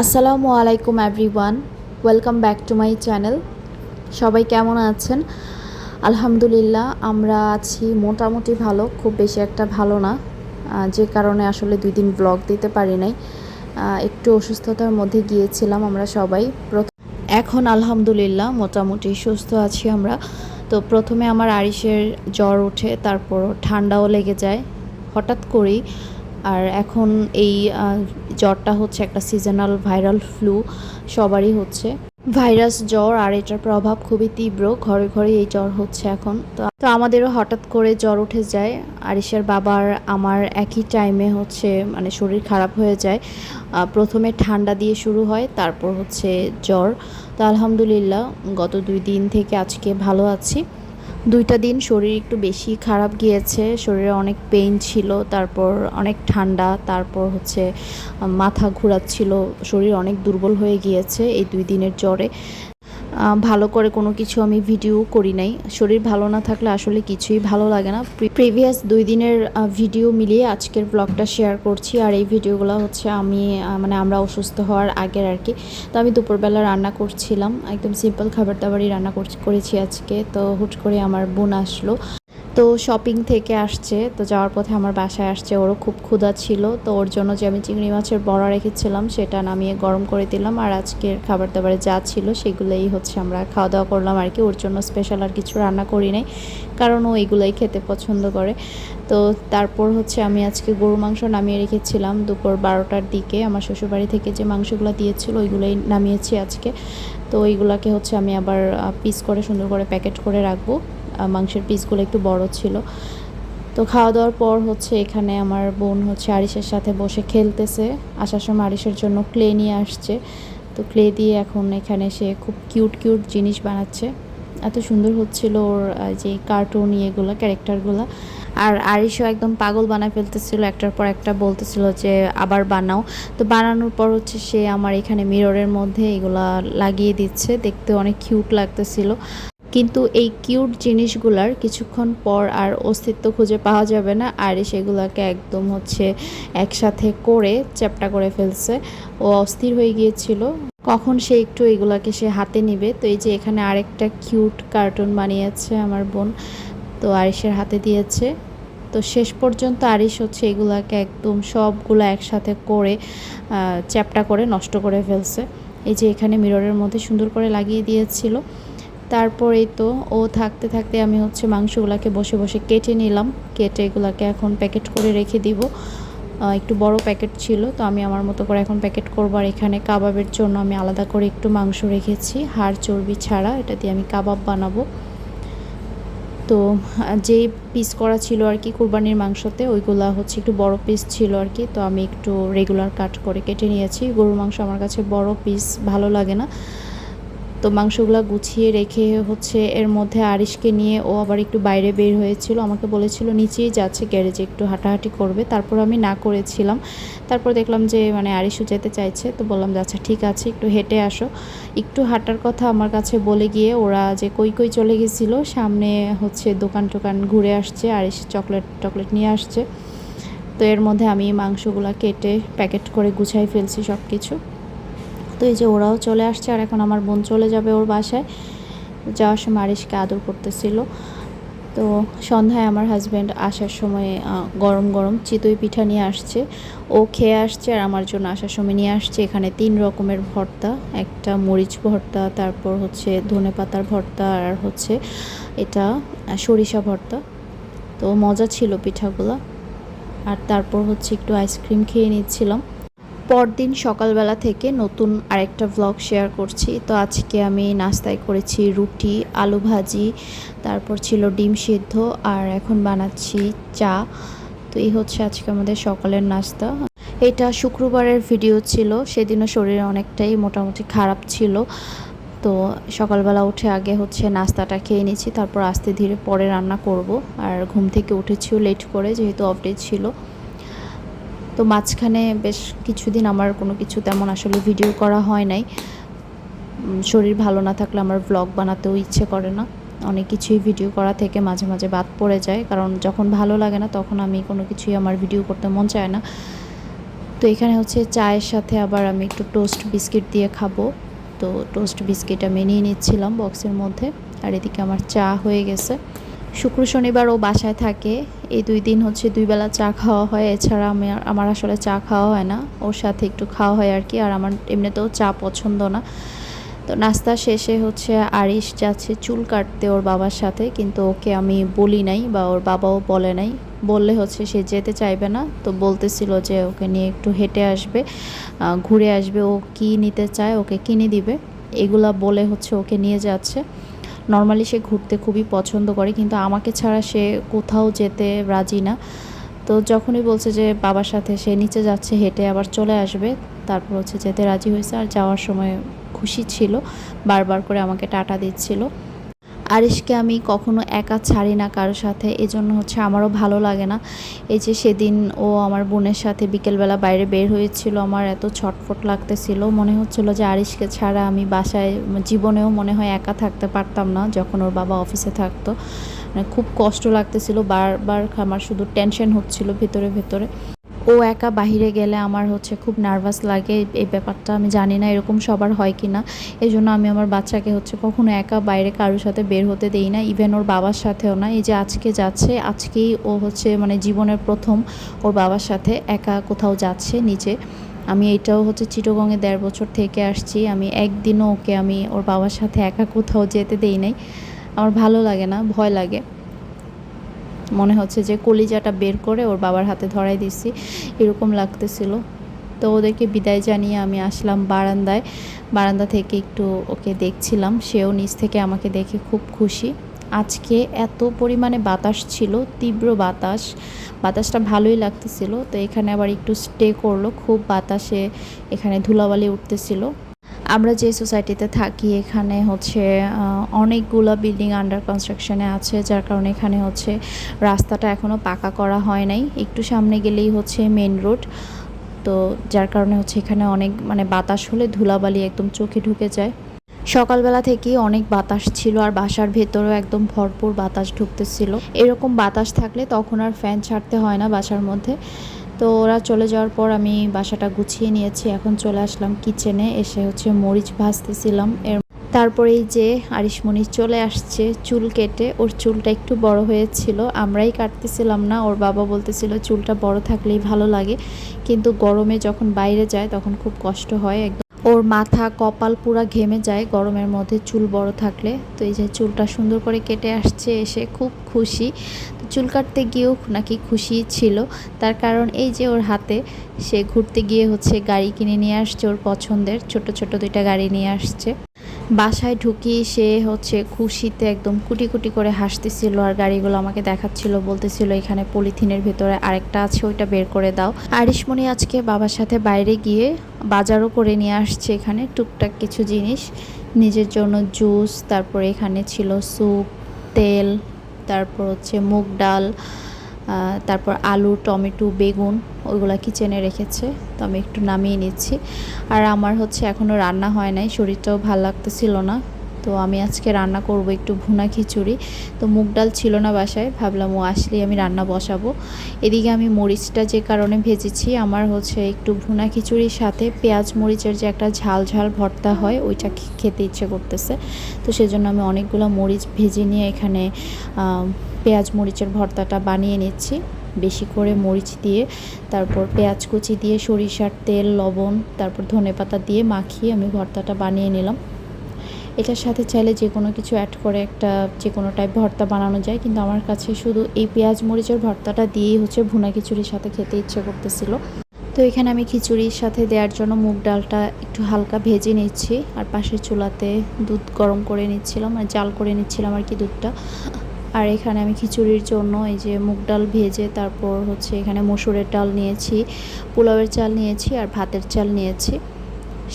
আসসালামু আলাইকুম everyone, welcome back to my channel. সবাই কেমন আছেন? আলহামদুলিল্লাহ, আমরা আছি মোটামুটি ভালো, খুব বেশি একটা ভালো না। যে কারণে আসলে দুই দিন ব্লগ দিতে পারি নাই। একটু অসুস্থতার মধ্যে গিয়েছিলাম আমরা সবাই। এখন আলহামদুলিল্লাহ, মোটামুটি সুস্থ আছি আমরা। তো প্রথমে আমার আরিসের জ্বর ওঠে তারপর ঠান্ডাও লেগে যায়। হঠাৎ করেই আর এখন এই জ্বরটা হচ্ছে একটা সিজনাল ভাইরাল ফ্লু সবারই হচ্ছে। ভাইরাস জ্বর আর এটার প্রভাব খুবই তীব্র, ঘরে ঘরে এই জ্বর হচ্ছে এখন। তো তো আমাদেরও হঠাৎ করে জ্বর উঠে যায়। আরিসের বাবার আমার একই টাইমে হচ্ছে মানে শরীর খারাপ হয়ে যায়। প্রথমে ঠান্ডা দিয়ে শুরু হয়, তারপর হচ্ছে জ্বর। তো আলহামদুলিল্লাহ, গত দুই দিন থেকে আজকে ভালো আছি। দুইটা দিন শরীর একটু বেশি খারাপ গিয়েছে, শরীরে অনেক পেইন ছিল, তারপর অনেক ঠান্ডা, তারপর হচ্ছে মাথা ঘোরাচ্ছিল, শরীর অনেক দুর্বল হয়ে গিয়েছে এই দুই দিনের জ্বরে। ভালো করে কোনো কিছু আমি ভিডিও করি নাই। শরীর ভালো না থাকলে আসলে কিছুই ভালো লাগে না। প্রিভিয়াস দুই দিনের ভিডিও মিলিয়ে আজকের ব্লগটা শেয়ার করছি। আর এই ভিডিওগুলো হচ্ছে আমি মানে আমরা অসুস্থ হওয়ার আগের আর কি। তো আমি দুপুরবেলা রান্না করছিলাম। একদম সিম্পল খাবার দাবারই রান্না করছি- আজকে। তো হুট করে আমার বোন আসলো। তো শপিং থেকে আসছে, তো যাওয়ার পথে আমার বাসায় আসছে, ওরও খুব ক্ষুধা ছিল, তো ওর জন্য যে আমি চিংড়ি মাছের বড়া রেখেছিলাম, সেটা নামিয়ে গরম করে দিলাম, আর আজকের খাবার দাবারে যা ছিল সেগুলোই হচ্ছে আমরা খাওয়া দাওয়া করলাম আর কি, ওর জন্য স্পেশাল আর কিছু রান্না করি নাই, কারণ ও এগুলোই খেতে পছন্দ করে। তো তারপর হচ্ছে আমি আজকে গরু মাংস নামিয়ে রেখেছিলাম দুপুর বারোটার দিকে, আমার শ্বশুরবাড়ি থেকে যে মাংসগুলো দিয়েছিল, ওইগুলোই নামিয়েছি আজকে, তো ওইগুলোকে হচ্ছে আমি আবার পিস করে সুন্দর করে প্যাকেট করে রাখব। মাংসের পিসগুলো একটু বড় ছিল। তো খাওয়া দাওয়ার পর হচ্ছে এখানে আমার বোন হচ্ছে আরিসের সাথে বসে খেলতেছে। আসার সময় আরিসের জন্য ক্লে নিয়ে আসছে। তো ক্লে দিয়ে এখন এখানে সে খুব কিউট কিউট জিনিস বানাচ্ছে। এত সুন্দর হচ্ছিল ওর যে কার্টুন ইয়েগুলো ক্যারেক্টারগুলো আর আরিসও একদম পাগল বানায় ফেলতেছিল। একটার পর একটা বলতেছিল যে, আবার বানাও। তো বানানোর পর হচ্ছে সে আমার এখানে মিররের মধ্যে এগুলা লাগিয়ে দিচ্ছে। দেখতে অনেক কিউট লাগতেছিল। কিন্তু এই কিউট জিনিসগুলার কিছুক্ষণ পর আর অস্তিত্ব খুঁজে পাওয়া যাবে না। আর সেগুলোকে একদম হচ্ছে একসাথে করে চ্যাপটা করে ফেলছে। ও অস্থির হয়ে গিয়েছিল। কখন সে একটু এগুলাকে সে হাতে নিবে। তো এই যে এখানে আরেকটা কিউট কার্টুন বানিয়েছে আমার বোন। তো আরিসের হাতে দিয়েছে। তো শেষ পর্যন্ত আরিস হচ্ছে এগুলাকে একদম সবগুলো একসাথে করে চ্যাপটা করে নষ্ট করে ফেলছে। এই যে এখানে মিররের মধ্যে সুন্দর করে লাগিয়ে দিয়েছিল। তারপরেই তো ও থাকতে থাকতে আমি হচ্ছে মাংসগুলোকে বসে বসে কেটে নিলাম। কেটে এগুলাকে এখন প্যাকেট করে রেখে দিব। একটু বড় প্যাকেট ছিল, তো আমি আমার মতো করে এখন প্যাকেট করব। আর এখানে কাবাবের জন্য আমি আলাদা করে একটু মাংস রেখেছি। হাড় চর্বি ছাড়া এটা দিয়ে আমি কাবাব বানাবো। তো যে পিস করা ছিল আর কি কুরবানির মাংসতে, ওইগুলা হচ্ছে একটু বড় পিস ছিল আর কি। তো আমি একটু রেগুলার কাট করে কেটে নিয়েছি। গরুর মাংস আমার কাছে বড় পিস ভালো লাগে না। তো মাংসগুলো গুছিয়ে রেখে হচ্ছে এর মধ্যে আরিশকে নিয়ে ও আবার একটু বাইরে বের হয়েছিল। আমাকে বলেছিল, নিচেই যাচ্ছে গ্যারেজে, একটু হাঁটাহাঁটি করবে। তারপর আমি না করেছিলাম। তারপর দেখলাম যে মানে আরিশও যেতে চাইছে, তো বললাম আচ্ছা ঠিক আছে, একটু হেঁটে আসো। একটু হাঁটার কথা আমার কাছে বলে গিয়ে ওরা যে, কই কই চলে গেছিল? সামনে হচ্ছে দোকান টোকান ঘুরে আসছে, আরিশ চকলেট টকলেট নিয়ে আসছে। তো এর মধ্যে আমি মাংসগুলো কেটে প্যাকেট করে গুছাই ফেলছি সব কিছু তো এই যে ওরাও চলে আসছে আর এখন আমার বোন চলে যাবে ওর বাসায়। যাওয়ার সময় আরিশকে আদর করতেছিল। তো সন্ধ্যায় আমার হাজব্যান্ড আসার সময় গরম গরম চিতই পিঠা নিয়ে আসছে। ও খেয়ে আসছে আর আমার জন্য আসার সময় নিয়ে আসছে। এখানে তিন রকমের ভর্তা, একটা মরিচ ভর্তা, তারপর হচ্ছে ধনে পাতার ভর্তা আর হচ্ছে এটা সরিষা ভর্তা। তো মজা ছিল পিঠাগুলো। আর তারপর হচ্ছে একটু আইসক্রিম খেয়ে নিচ্ছিলাম। পরদিন সকালবেলা থেকে নতুন আরেকটা ভ্লগ শেয়ার করছি। তো আজকে আমি নাস্তায় করেছি রুটি, আলু ভাজি, তারপর ছিল ডিম সিদ্ধ, আর এখন বানাচ্ছি চা। তো এই হচ্ছে আজকে আমাদের সকালের নাস্তা। এটা শুক্রবারের ভিডিও ছিল, সেদিনও শরীর অনেকটাই মোটামুটি খারাপ ছিল। তো সকালবেলা উঠে আগে হচ্ছে নাস্তাটা খেয়ে নিয়েছি, তারপর আস্তে ধীরে পরে রান্না করব। আর ঘুম থেকে উঠেছিও লেট করে, যেহেতু অফডে ছিল। তো মাঝখানে বেশ কিছুদিন আমার কোনো কিছু তেমন আসলে ভিডিও করা হয় নাই। শরীর ভালো না থাকলে আমার ব্লগ বানাতেও ইচ্ছে করে না। অনেক কিছুই ভিডিও করা থেকে মাঝে মাঝে বাদ পড়ে যায়। কারণ যখন ভালো লাগে না, তখন আমি কোনো কিছুই আমার ভিডিও করতে মন চায় না। তো এখানে হচ্ছে চায়ের সাথে আবার আমি একটু টোস্ট বিস্কিট দিয়ে খাব। তো টোস্ট বিস্কিট আমি নিয়ে নিচ্ছিলাম বক্সের মধ্যে। আর এদিকে আমার চা হয়ে গেছে। শুক্র শনিবার ও বাসায় থাকে। এই দুই দিন হচ্ছে দুই বেলা চা খাওয়া হয়। এছাড়া আমি আমার আসলে চা খাওয়া হয় না। ওর সাথে একটু খাওয়া হয় আর কি। আর আমার এমনিতেও চা পছন্দ না। তো নাস্তা শেষে হচ্ছে আরিশ যাচ্ছে চুল কাটতে ওর বাবার সাথে। কিন্তু ওকে আমি বলি নাই বা ওর বাবাও বলে নাই। বললে হচ্ছে সে যেতে চাইবে না। তো বলতেছিল যে ওকে নিয়ে একটু হেঁটে আসবে ঘুরে আসবে। ও কি নিতে চায় ওকে কিনে দিবে। এগুলা বলে হচ্ছে ওকে নিয়ে যাচ্ছে। নর্মালি সে ঘুরতে খুবই পছন্দ করে, কিন্তু আমাকে ছাড়া সে কোথাও যেতে রাজি না। তো যখনই বলছে যে বাবার সাথে সে নিচে যাচ্ছে, হেঁটে আবার চলে আসবে, তারপর হচ্ছে যেতে রাজি হয়েছে। আর যাওয়ার সময় খুশি ছিল, বারবার করে আমাকে টাটা দিচ্ছিল। আরিশকে আমি কখনো একা ছাড়ি না কারোর সাথে, এজন্য হচ্ছে আমারও ভালো লাগে না। এই যে সেদিন ও আমার বোনের সাথে বিকেলবেলা বাইরে বের হয়েছিল, আমার এত ছটফট লাগতেছিল। মনে হচ্ছিল যে আরিশকে ছাড়া আমি বাসায়, জীবনেও মনে হয় একা থাকতে পারতাম না যখন ওর বাবা অফিসে থাকতো। মানে খুব কষ্ট লাগতেছিল, বারবার আমার শুধু টেনশন হচ্ছিল ভেতরে ভেতরে। ও একা বাহিরে গেলে আমার হচ্ছে খুব নার্ভাস লাগে। এই- ব্যাপারটা আমি জানি না এরকম সবার হয় কি না এই জন্য আমি আমার বাচ্চাকে হচ্ছে কখনো একা বাইরে কারোর সাথে বের হতে দেই না ইভেন ওর বাবার সাথেও না। এই যে আজকে যাচ্ছে, আজকেই ও হচ্ছে মানে জীবনের প্রথম ওর বাবার সাথে একা কোথাও যাচ্ছে নিচে। আমি এটাও হচ্ছে চিটগংয়ে দেড় বছর থেকে আসছি। আমি একদিনও ওকে আমি ওর বাবার সাথে একা কোথাও যেতে দেই নাই। আমার ভালো লাগে না, ভয় লাগে। মনে হচ্ছে যে কলিজাটা বের করে ওর বাবার হাতে ধরাই দিছি। এরকম লাগতেছিল। তো ওদেরকে বিদায় জানিয়ে আমি আসলাম বারান্দায়। বারান্দা থেকে একটু ওকে দেখছিলাম। সেও নিচ থেকে আমাকে দেখে খুব খুশি। আজকে এত পরিমাণে বাতাস ছিল, তীব্র বাতাস। বাতাসটা ভালোই লাগতেছিল। তো এখানে আবার একটু স্টে করল। খুব বাতাসে এখানে ধুলাবালি উঠতেছিল। আমরা যে সোসাইটিতে থাকি, এখানে হচ্ছে অনেকগুলো বিল্ডিং আন্ডার কনস্ট্রাকশনে আছে, যার কারণে এখানে হচ্ছে রাস্তাটা এখনও পাকা করা হয় নাই। একটু সামনে গেলেই হচ্ছে মেন রোড তো যার কারণে হচ্ছে এখানে অনেক মানে বাতাস হলে ধুলাবালি একদম চোখে ঢুকে যায়। সকালবেলা থেকেই অনেক বাতাস ছিল আর বাসার ভেতরেও একদম ভরপুর বাতাস ঢুকতেছিল। এরকম বাতাস থাকলে তখন আর ফ্যান ছাড়তে হয় না বাসার মধ্যে। তো ওরা চলে যাওয়ার পর আমি বাসাটা গুছিয়ে নিয়েছি। এখন চলে আসলাম কিচেনে এসে হচ্ছে মরিচ ভাজতেছিলাম। এর তারপরেই যে আরিশমণি চলে আসছে চুল কেটে, ওর চুলটা একটু বড় হয়েছিল, আমরাই কাটতেছিলাম না। ওর বাবা বলতেছিল চুলটা বড় থাকলেই ভালো লাগে, কিন্তু গরমে যখন বাইরে যায় তখন খুব কষ্ট হয় একদম। ওর মাথা, কপাল পুরা ঘেমে যায় গরমের মধ্যে চুল বড় থাকলে। তো এই যে চুলটা সুন্দর করে কেটে আসছে, এসে খুব খুশি। চুল কাটতে গিয়েও নাকি খুশি ছিল। তার কারণ এই যে ওর হাতে, সে ঘুরতে গিয়ে হচ্ছে গাড়ি কিনে নিয়ে আসছে ওর পছন্দের, ছোট ছোট দুইটা গাড়ি নিয়ে আসছে। বাসায় ঢুকি সে হচ্ছে খুশিতে একদম কুটি কুটি করে হাসতেছিল আর গাড়িগুলো আমাকে দেখাচ্ছিল, বলতেছিল এখানে পলিথিনের ভেতরে আরেকটা আছে, ওইটা বের করে দাও। আরিশমণি আজকে বাবার সাথে বাইরে গিয়ে বাজারও করে নিয়ে আসছে এখানে টুকটাক কিছু জিনিস, নিজের জন্য জুস, তারপরে এখানে ছিল স্যুপ, তেল তারপর হচ্ছে মুগ ডাল তারপর আলু, টমেটো, বেগুন, ওইগুলো কিচেনে রেখেছে। তো আমি একটু নামিয়ে নিচ্ছি। আর আমার হচ্ছে এখনও রান্না হয় নাই, শরীরটাও ভালো লাগতেছিল না। তো আমি আজকে রান্না করব একটু ভুনা খিচুড়ি। তো মুগ ডাল ছিল না বাসায়, ভাবলাম ও আসলেই আমি রান্না বসাবো। এদিকে আমি মরিচটা যে কারণে ভেজেছি, আমার হচ্ছে একটু ভুনা খিচুড়ির সাথে পেঁয়াজ মরিচের যে একটা ঝাল ঝাল ভর্তা হয়, ওইটা খেতে ইচ্ছে করতেছে। তো সেজন্য আমি অনেকগুলো মরিচ ভেজে নিয়ে এখানে পেঁয়াজ মরিচের ভর্তাটা বানিয়ে নিচ্ছি। বেশি করে মরিচ দিয়ে, তারপর পেঁয়াজ কুচি দিয়ে সরিষার তেল, লবণ, তারপর ধনেপাতা দিয়ে মাখিয়ে আমি ভর্তাটা বানিয়ে নিলাম। এটার সাথে চাইলে যে কোনো কিছু অ্যাড করে একটা যে কোনো টাইপ ভর্তা বানানো যায়। কিন্তু আমার কাছে শুধু এই পেঁয়াজ মরিচের ভর্তাটা দিয়েই হচ্ছে ভুনা খিচুড়ির সাথে খেতে ইচ্ছে করতেছিল। তো এখানে আমি খিচুড়ির সাথে দেওয়ার জন্য মুগ ডালটা একটু হালকা ভেজে নিচ্ছি আর পাশের চুলাতে দুধ গরম করে নিচ্ছিলাম আর জাল করে নিচ্ছিলাম আর কি দুধটা। আর এখানে আমি খিচুড়ির জন্য এই যে মুগ ডাল ভেজে তারপর হচ্ছে এখানে মসুরের ডাল নিয়েছি, পোলাওয়ের চাল নিয়েছি আর ভাতের চাল নিয়েছি।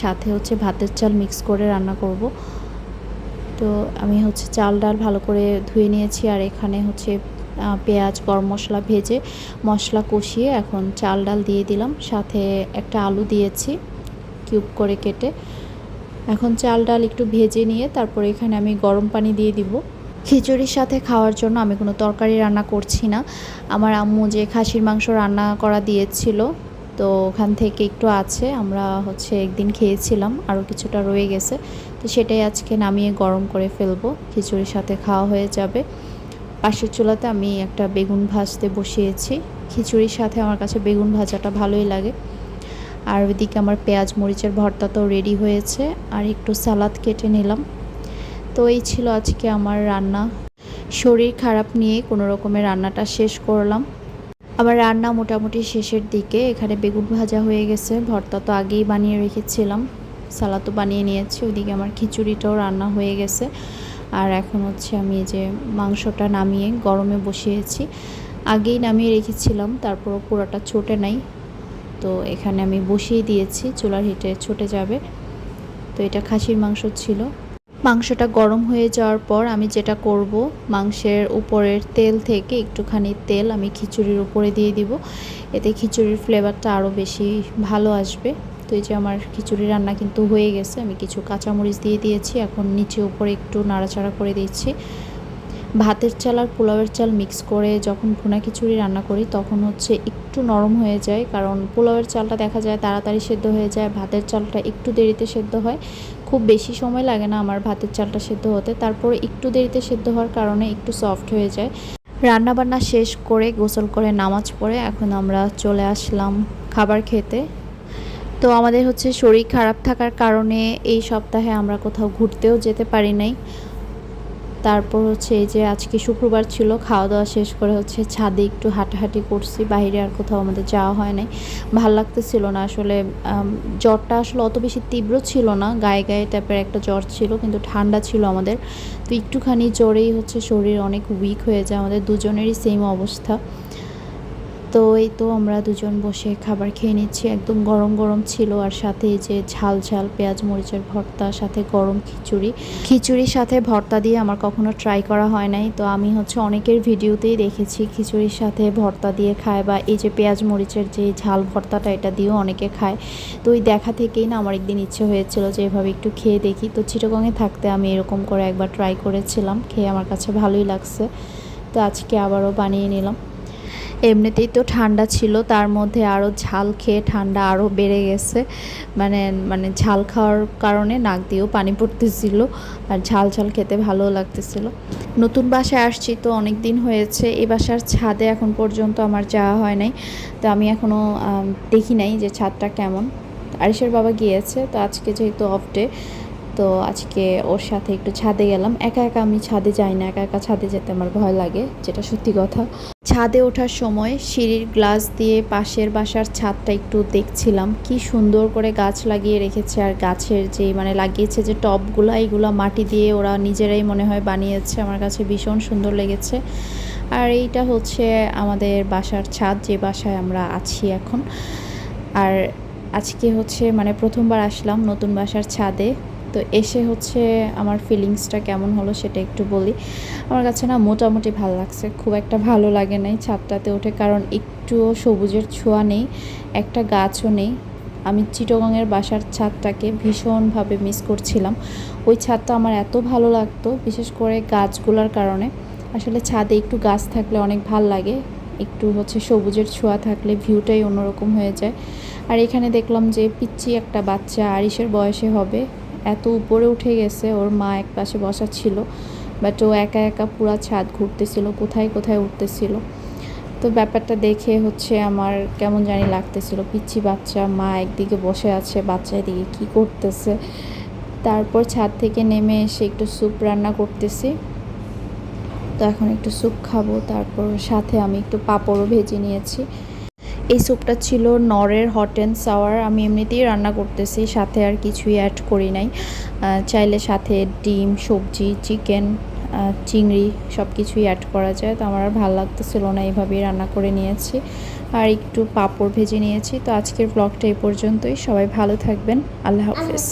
সাথে হচ্ছে ভাতের চাল মিক্স করে রান্না করব। তো আমি হচ্ছে চাল ডাল ভালো করে ধুয়ে নিয়েছি আর এখানে হচ্ছে পেঁয়াজ, গরম মশলা ভেজে মশলা কষিয়ে এখন চাল ডাল দিয়ে দিলাম। সাথে একটা আলু দিয়েছি কিউব করে কেটে। এখন চাল ডাল একটু ভেজে নিয়ে তারপর এখানে আমি গরম পানি দিয়ে দিব। খিচুড়ির সাথে খাওয়ার জন্য আমি কোনো তরকারি রান্না করছি না। আমার আম্মু যে খাসির মাংস রান্না করা দিয়েছিল তো ওখান থেকে একটু আছে, আমরা হচ্ছে একদিন খেয়েছিলাম আরও কিছুটা রয়ে গেছে। তো সেটাই আজকে নামিয়ে গরম করে ফেলব, খিচুড়ির সাথে খাওয়া হয়ে যাবে। পাশের চুলাতে আমি একটা বেগুন ভাজতে বসিয়েছি, খিচুড়ির সাথে আমার কাছে বেগুন ভাজাটা ভালোই লাগে। আর ওইদিকে আমার পেঁয়াজ মরিচের ভর্তা তো রেডি হয়েছে, আর একটু সালাদ কেটে নিলাম। তো এই ছিল আজকে আমার রান্না। শরীর খারাপ নিয়ে কোনো রকমের রান্নাটা শেষ করলাম। আমার রান্না মোটামুটি শেষের দিকে। এখানে বেগুন ভাজা হয়ে গেছে। ভর্তা তো আগেই বানিয়ে রেখেছিলাম। সালাদও বানিয়ে নিয়েছি। ওইদিকে আমার খিচুড়িটাও রান্না হয়ে গেছে। আর এখন হচ্ছে আমি যে মাংসটা নামিয়ে গরমে বসিয়েছি। আগেই নামিয়ে রেখেছিলাম। তারপরও পুরোটা ছোটে নাই। তো এখানে আমি বসিয়ে দিয়েছি। চুলার হিটে ছুটে যাবে। তো এটা খাসির মাংস ছিল। মাংসটা গরম হয়ে যাওয়ার পর আমি যেটা করব, মাংসের উপরের তেল থেকে একটুখানি তেল আমি খিচুড়ির উপরে দিয়ে দিব। এতে খিচুড়ির ফ্লেভারটা আরও বেশি ভালো আসবে। তো এই যে আমার খিচুড়ি রান্না কিন্তু হয়ে গেছে, আমি কিছু কাঁচামরিচ দিয়ে দিয়েছি। এখন নিচে উপরে একটু নাড়াচাড়া করে দিচ্ছি। ভাতের চাল আর পোলাওয়ের চাল মিক্স করে যখন ভুনা খিচুড়ি রান্না করি, তখন হচ্ছে একটু নরম হয়ে যায়। কারণ পোলাওয়ের চালটা দেখা যায় তাড়াতাড়ি সেদ্ধ হয়ে যায়, ভাতের চালটা একটু দেরিতে সেদ্ধ হয়। খুব বেশি সময় লাগে না আমার ভাতের চালটা সেদ্ধ হতে। তারপরে একটু দেরিতে সেদ্ধ হওয়ার কারণে একটু সফট হয়ে যায়। রান্নাবান্না শেষ করে গোসল করে নামাজ পড়ে এখন আমরা চলে আসলাম খাবার খেতে। তো আমাদের হচ্ছে শরীর খারাপ থাকার কারণে এই সপ্তাহে আমরা কোথাও ঘুরতেও যেতে পারি নাই। তারপর হচ্ছে এই যে আজকে শুক্রবার ছিল খাওয়া দাওয়া শেষ করে হচ্ছে ছাদে একটু হাঁটাহাঁটি করছি, বাইরে আর কোথাও আমাদের যাওয়া হয় নাই। ভালো লাগতেছিল না আসলে জ্বরটা আসলে অত বেশি তীব্র ছিল না, গায়ে গায়ে টাইপের একটা জ্বর ছিল, কিন্তু ঠান্ডা ছিল আমাদের। তো একটুখানি জ্বরেই হচ্ছে শরীর অনেক উইক হয়ে যায়, আমাদের দুজনেরই সেম অবস্থা। তো এই তো আমরা দুজন বসে খাবার খেয়ে নিচ্ছি। একদম গরম গরম ছিল আর সাথে যে ঝাল ঝাল পেঁয়াজ মরিচের ভর্তা, সাথে গরম খিচুড়ি। খিচুড়ির সাথে ভর্তা দিয়ে আমার কখনো ট্রাই করা হয় নাই। তো আমি হচ্ছে অনেকের ভিডিওতেই দেখেছি খিচুড়ির সাথে ভর্তা দিয়ে খায় বা এই যে পেঁয়াজ মরিচের যে ঝাল ভর্তাটা এটা দিয়েও অনেকে খায়। তো ওই দেখা থেকেই না আমার একদিন ইচ্ছে হয়েছিল যে এভাবে একটু খেয়ে দেখি। তো চিটগঙে থাকতে আমি এরকম করে একবার ট্রাই করেছিলাম। খেয়ে আমার কাছে ভালোই লাগছে। তো আজকে আবারও বানিয়ে নিলাম। এমনিতেই তো ঠান্ডা ছিল, তার মধ্যে আরও ঝাল খেয়ে ঠান্ডা আরও বেড়ে গেছে। মানে মানে ঝাল খাওয়ার কারণে নাক দিয়েও পানি পড়তেছিল আর ঝাল ঝাল খেতে ভালো লাগতেছিল। নতুন বাসায় আসছি তো অনেক দিন হয়েছে, এই বাসার ছাদে এখন পর্যন্ত আমার যাওয়া হয় নাই। তো আমি এখনও দেখি নাই যে ছাদটা কেমন। আরিসের বাবা গিয়েছে, তো আজকে যেহেতু অফ ডে তো আজকে ওর সাথে একটু ছাদে গেলাম। একা একা আমি ছাদে যাই না, একা একা ছাদে যেতে আমার ভয় লাগে, যেটা সত্যি কথা। ছাদে ওঠার সময় সিঁড়ির গ্লাস দিয়ে পাশের বাসার ছাদটা একটু দেখছিলাম। কি সুন্দর করে গাছ লাগিয়ে রেখেছে আর গাছের যে মানে লাগিয়েছে যে টবগুলো এইগুলো মাটি দিয়ে ওরা নিজেরাই মনে হয় বানিয়েছে। আমার কাছে ভীষণ সুন্দর লেগেছে। আর এইটা হচ্ছে আমাদের বাসার ছাদ, যে বাসায় আমরা আছি এখন। আর আজকে হচ্ছে মানে প্রথমবার আসলাম নতুন বাসার ছাদে। তো এসে হচ্ছে আমার ফিলিংসটা কেমন হলো সেটা একটু বলি। আমার কাছে না মোটামুটি ভালো লাগছে, খুব একটা ভালো লাগে নাই ছাদটাতে ওঠে কারণ একটুও সবুজের ছোঁয়া নেই, একটা গাছও নেই। আমি চিটগংয়ের বাসার ছাদটাকে ভীষণভাবে মিস করছিলাম। ওই ছাদটা আমার এত ভালো লাগতো, বিশেষ করে গাছগুলোর কারণে। আসলে ছাদে একটু গাছ থাকলে অনেক ভালো লাগে, একটু হচ্ছে সবুজের ছোঁয়া থাকলে ভিউটাই অন্যরকম হয়ে যায়। আর এখানে দেখলাম যে পিচ্ছি একটা বাচ্চা আরিসের বয়সে হবে এত উপরে উঠে গেছে, ওর মা এক পাশে বসা ছিল বাট ও একা একা পুরা ছাদ ঘুরতেছিল, কোথায় কোথায় উঠতেছিল। তো ব্যাপারটা দেখে হচ্ছে আমার কেমন জানি লাগতেছিল পিচ্ছি বাচ্চা, মা একদিকে বসে আছে, বাচ্চা এদিকে কী করতেছে। তারপর ছাদ থেকে নেমে এসে একটু স্যুপ রান্না করতেছি। তো এখন একটু স্যুপ খাব, তারপর সাথে আমি একটু পাঁপড়ও ভেজে নিয়েছি। এই স্যুপটা ছিল নরের হট অ্যান্ড সাওয়ার আমি এমনিতেই রান্না করতেছি, সাথে আর কিছুই অ্যাড করি নাই। চাইলে সাথে ডিম, সবজি চিকেন চিংড়ি সব কিছুই অ্যাড করা যায়। তো আমার আর ভালো লাগতেছিল না, এইভাবেই রান্না করে নিয়েছি। আর একটু পাঁপড় ভেজে নিয়েছি। তো আজকের ব্লগটা এই পর্যন্তই। সবাই ভালো থাকবেন। আল্লাহ হাফেজ।